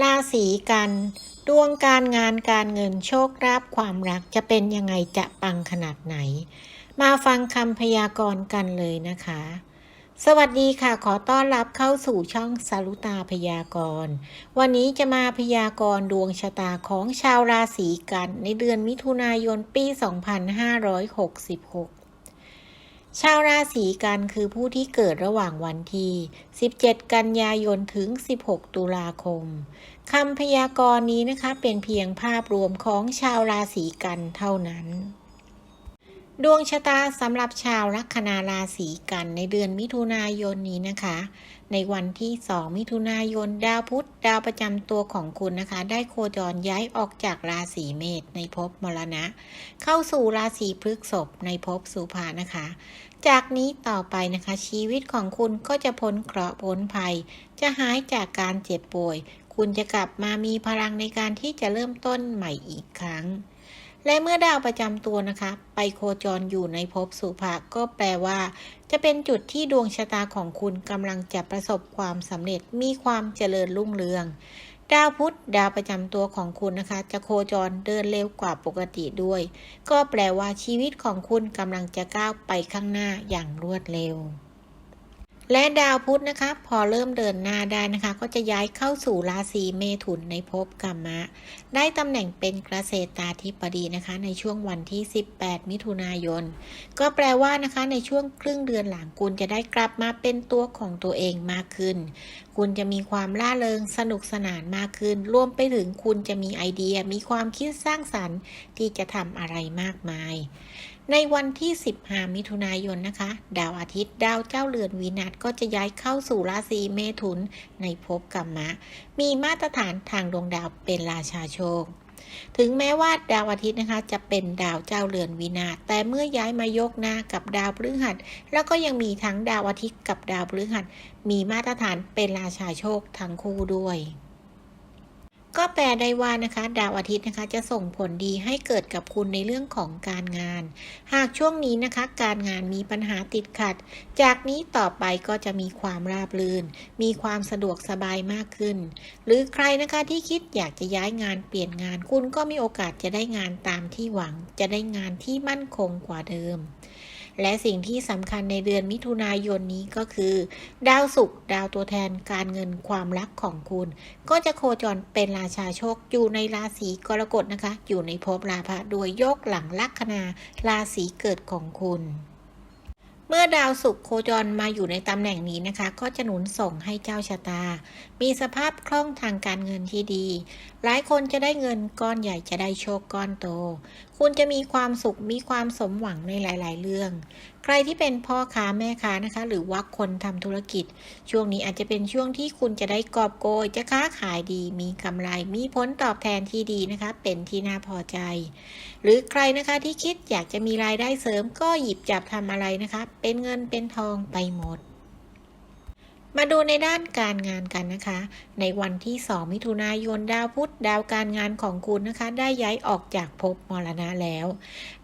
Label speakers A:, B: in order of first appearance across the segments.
A: ราศีกัน ดวงการงานการเงินโชคลาภความรักจะเป็นยังไงจะปังขนาดไหน มาฟังคำพยากรณ์กันเลยนะคะ สวัสดีค่ะขอต้อนรับเข้าสู่ช่องสารุตาพยากรณ์วันนี้จะมาพยากรณ์ดวงชะตาของชาวราศีกัน ในเดือนมิถุนายนปี 2566 ชาวราศีกันคือผู้ที่เกิดระหว่างวันที่ 17 กันยายนถึง 16 ตุลาคม คำพยากรณ์นี้นะคะเป็นเพียงภาพรวมของชาวราศีกันเท่านั้น ดวงชะตาสำหรับชาวลัคนาราศีกันในเดือนมิถุนายนนี้นะคะ ในวันที่ 2 มิถุนายน ดาวพุธดาวประจำตัวของคุณนะคะ ได้โคจรย้ายออกจากราศีเมษในภพมรณะ เข้าสู่ราศีพฤกษภในภพสุภานะคะ จากนี้ต่อไปนะคะ ชีวิตของคุณก็จะพ้นเคราะห์พ้นภัย จะหายจากการเจ็บป่วย คุณจะกลับมามีพลังในการที่จะเริ่มต้นใหม่อีกครั้ง และเมื่อดาวประจำตัวนะคะ ไปโคจรอยู่ในภพสุภะก็แปลว่า จะเป็นจุดที่ดวงชะตาของคุณกำลังจะประสบความสำเร็จมีความเจริญรุ่งเรือง ดาวพุธดาวประจำตัวของคุณนะคะ จะโคจรเดินเร็วกว่าปกติด้วย ก็แปลว่าชีวิตของคุณกำลังจะก้าวไปข้างหน้าอย่างรวดเร็ว และดาวพุธนะคะ พอเริ่มเดินหน้าได้นะคะ ก็จะย้ายเข้าสู่ราศีเมถุนในภพกรรมะ ได้ตำแหน่งเป็นเกษตราธิบดีนะคะ ในช่วงวันที่ 18 มิถุนายน ก็แปลว่านะคะในช่วงครึ่งเดือนหลังคุณจะได้กลับมาเป็นตัวของตัวเองมากขึ้น คุณจะมีความล่าเริงสนุกสนานมากขึ้น รวมไปถึงคุณจะมีไอเดียมีความคิดสร้างสรรค์ที่จะทำอะไรมากมาย ในวันที่ 15 มิถุนายนนะคะ ดาวอาทิตย์ดาวเจ้าเรือนวีนัสก็จะย้ายเข้าสู่ราศีเมถุนในภพกรรมะ มีมาตรฐานทางดวงดาวเป็นราชาโชค ถึงแม้ว่าดาวอาทิตย์นะคะ จะเป็นดาวเจ้าเรือนวินาแต่เมื่อย้ายมายกหน้ากับดาวพฤหัส แล้วก็ยังมีทั้งดาวอาทิตย์กับดาวพฤหัส มีมาตรฐานเป็นราชาโชคทั้งคู่ด้วย ก็แปลได้ว่านะคะดาวอาทิตย์นะคะจะส่งผลดีให้เกิดกับคุณในเรื่องของการงาน หากช่วงนี้นะคะการงานมีปัญหาติดขัด จากนี้ต่อไปก็จะมีความราบรื่น มีความสะดวกสบายมากขึ้น หรือใครนะคะที่คิดอยากจะย้ายงานเปลี่ยนงานคุณก็มีโอกาสจะได้งานตามที่หวัง จะได้งานที่มั่นคงกว่าเดิม และสิ่งที่สำคัญในเดือนมิถุนายนนี้ก็คือ ดาวศุกร์ดาวตัวแทนการเงินความรักของคุณ ก็จะโคจรเป็นราชาโชคอยู่ในราศีกรกฎนะคะ อยู่ในภพราพะโดยยกหลังลัคนาราศีเกิดของคุณ เมื่อดาวศุกร์โคจรมาอยู่ในตำแหน่งนี้นะคะ ก็จะหนุนส่งให้เจ้าชะตา มีสภาพคล่องทางการเงินที่ดี หลายคนจะได้เงินก้อนใหญ่จะได้โชคก้อนโต คุณจะมีความสุขมีความสมหวังในหลาย ๆ เรื่อง ใครที่เป็นพ่อค้าแม่ค้านะคะ หรือว่าคนทำธุรกิจ ช่วงนี้อาจจะเป็นช่วงที่คุณจะได้กอบโกยจะค้าขายดี มีกำไร มีผลตอบแทนที่ดีนะคะ เป็นที่น่าพอใจ หรือใครนะคะที่คิดอยากจะมีรายได้เสริมก็หยิบจับทำอะไรนะคะเป็นเงินเป็นทองไปหมด มาดูในด้านการงานกันนะคะ ในวันที่ 2 มิถุนายนดาวพุธดาวการงานของคุณนะคะ ได้ย้ายออกจากภพมรณะแล้ว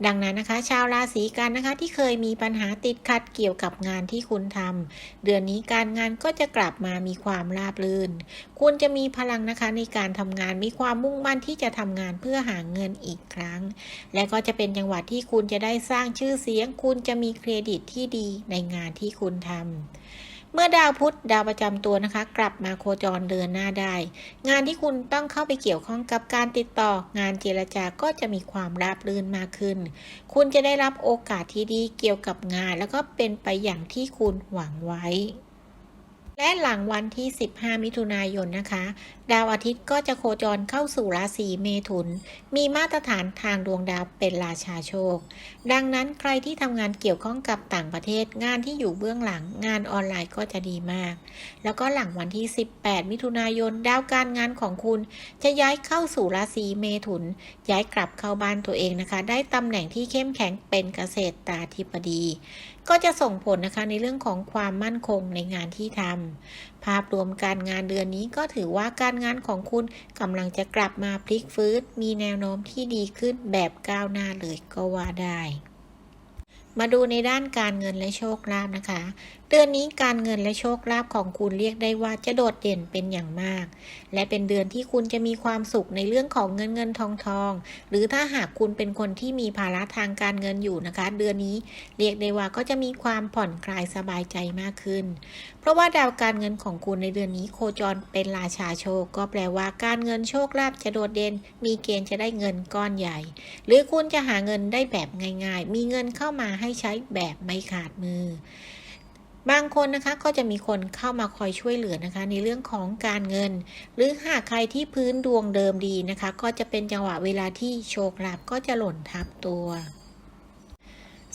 A: ดังนั้นนะคะ ชาวราศีกันนะคะที่เคยมีปัญหาติดขัดเกี่ยวกับงานที่คุณทำเดือนนี้การงานก็จะกลับมามีความราบรื่น คุณจะมีพลังนะคะในการทำงานมีความมุ่งมั่นที่จะทำงานเพื่อหาเงินอีกครั้ง และก็จะเป็นจังหวะที่คุณจะได้สร้างชื่อเสียง คุณจะมีเครดิตที่ดีในงานที่คุณทำ เมื่อดาวพุธดาวประจำตัวนะคะ กลับมาโคจรเดินหน้าได้ งานที่คุณต้องเข้าไปเกี่ยวข้องกับการติดต่อ งานเจรจาก็จะมีความราบรื่นมากขึ้น คุณจะได้รับโอกาสที่ดีเกี่ยวกับงาน แล้วก็เป็นไปอย่างที่คุณหวังไว้ และหลังวันที่ 15 มิถุนายนนะคะ ดาวอาทิตย์ก็จะโคจรเข้าสู่ราศีเมถุน มีมาตรฐานทางดวงดาวเป็นราชาโชค ดังนั้นใครที่ทำงานเกี่ยวข้องกับต่างประเทศ งานที่อยู่เบื้องหลังงานออนไลน์ก็จะดีมาก แล้วก็หลังวันที่ 18 มิถุนายน ดาวการงานของคุณ จะย้ายเข้าสู่ราศีเมถุน ย้ายกลับเข้าบ้านตัวเองนะคะ ได้ตำแหน่งที่เข้มแข็งเป็นเกษตรตาธิบดี ก็จะส่งผลนะคะในเรื่องของความมั่นคงในงานที่ทำภาพรวมการงานเดือนนี้ก็ถือว่าการงานของคุณกำลังจะกลับมาพลิกฟื้น มีแนวโน้มที่ดีขึ้นแบบก้าวหน้าเลยก็ว่าได้มาดูในด้านการเงินและโชคลาภนะคะ เดือนนี้การเงินและโชคลาภของคุณเรียกได้ว่าจะโดดเด่นเป็นอย่างมาก และเป็นเดือนที่คุณจะมีความสุขในเรื่องของเงินเงินทองทอง หรือถ้าหากคุณเป็นคนที่มีภาระทางการเงินอยู่นะคะ เดือนนี้เรียกได้ว่าก็จะมีความผ่อนคลายสบายใจมากขึ้น เพราะว่าดาวการเงินของคุณในเดือนนี้โคจรเป็นราชาโชค ก็แปลว่าการเงินโชคลาภจะโดดเด่น มีเกณฑ์จะได้เงินก้อนใหญ่ หรือคุณจะหาเงินได้แบบง่าย ๆ มีเงินเข้ามาให้ใช้แบบไม่ขาดมือ บางคนนะคะก็จะมีคนเข้ามาคอยช่วยเหลือนะคะ ในเรื่องของการเงิน หรือหากใครที่พื้นดวงเดิมดีนะคะ ก็จะเป็นจังหวะเวลาที่โชคลาภก็จะหล่นทับตัว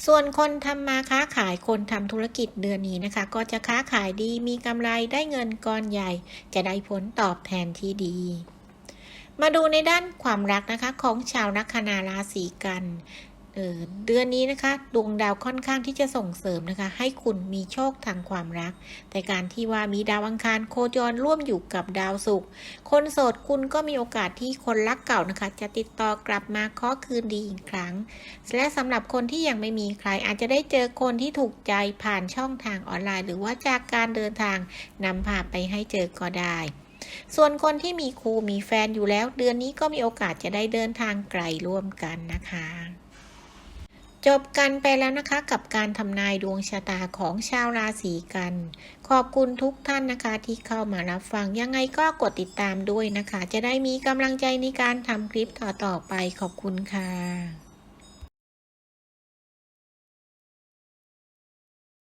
A: ส่วนคนทำมาค้าขายคนทำธุรกิจเดือนนี้นะคะ ก็จะค้าขายดีมีกำไรได้เงินก้อนใหญ่ จะได้ผลตอบแทนที่ดี มาดูในด้านความรักนะคะของชาวลักคนาราศีกัน เดือนนี้นะคะดวงดาวค่อนข้างที่จะส่งเสริมนะคะ ให้คุณมีโชคทางความรัก แต่การที่ว่ามีดาวอังคารโคจรร่วมอยู่กับดาวศุกร์คนโสดคุณก็มีโอกาสที่คนรักเก่านะคะ จะติดต่อกลับมาขอคืนดีอีกครั้ง และสำหรับคนที่ยังไม่มีใคร อาจจะได้เจอคนที่ถูกใจผ่านช่องทางออนไลน์ หรือว่าจากการเดินทางนำพาไปให้เจอก็ได้ส่วนคนที่มีครูมีแฟนอยู่แล้ว เดือนนี้ก็มีโอกาสจะได้เดินทางไกลร่วมกันนะคะ จบกันไปแล้วนะคะกับการทำนายดวงชะตาของชาวราศีกัน ขอบคุณทุกท่านนะคะที่เข้ามารับฟังยังไงก็กดติดตามด้วยนะคะ จะได้มีกำลังใจในการทำคลิปต่อๆไปขอบคุณค่ะ